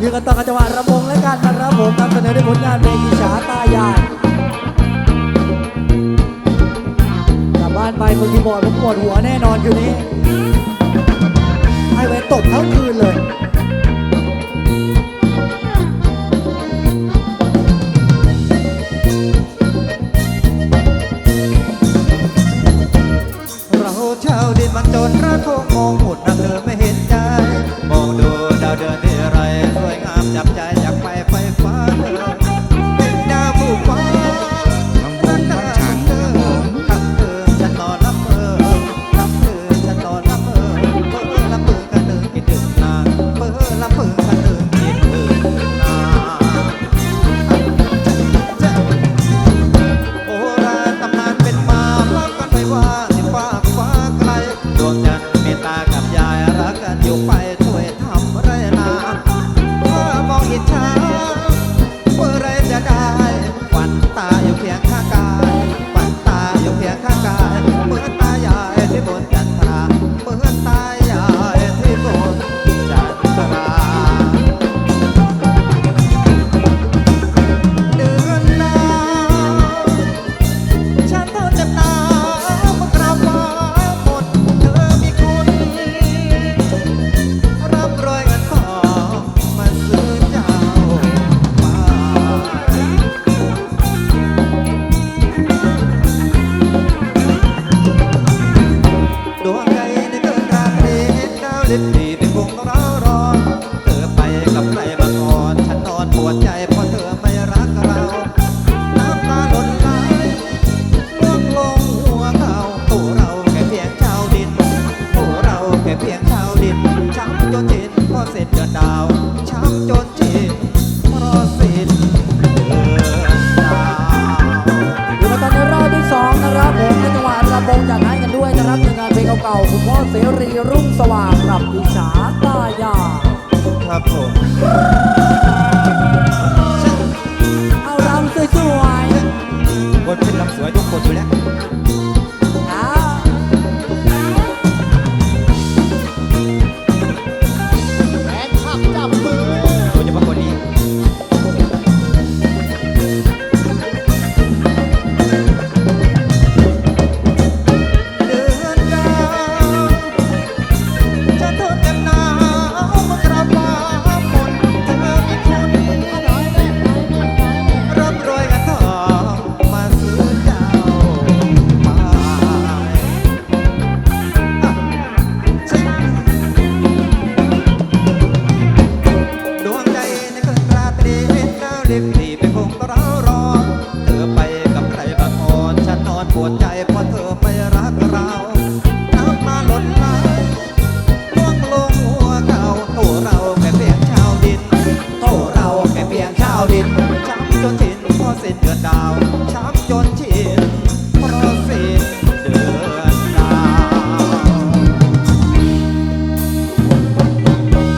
ยืนกันต่อกับจังหวะระบงและการมาระบงนำเสนอด้วยผลงานเพลงอิจฉาตายายกลับบ้านไปคนที่บอดผมปวดหัวแน่นอนคืนนี้ ให้เวนตกทั้งคืนเลย สิบปีเป็นคงร้าร้อนเธอไปกับใครมาก่อนฉันนอนปวดใจเพราะเธอไม่รักเรา น้ำตาหล่นไหลล่วงลงหัวเขาตัวเราแค่เพียงชาวดินตัวเราแค่เพียงชาวดินช้ำจนจินพอเสร็จเดือนดาวช้ำจนจินพอสด็จ่าคุณพ่อเสรีรุ่งสว่างกับอิจาตายาครับผม คงร้รอเธอไปกับใครบางอ่อนฉันนอนปวดใจเพราะเธอไม่รักเราน้ำมาหล่นไหลล่วงลงหัวเขาโถเราแค่เพียงชาวดินโถเราแค่เพียงชาวดินจำจนทิ้นพอสิ้นเดือนดาว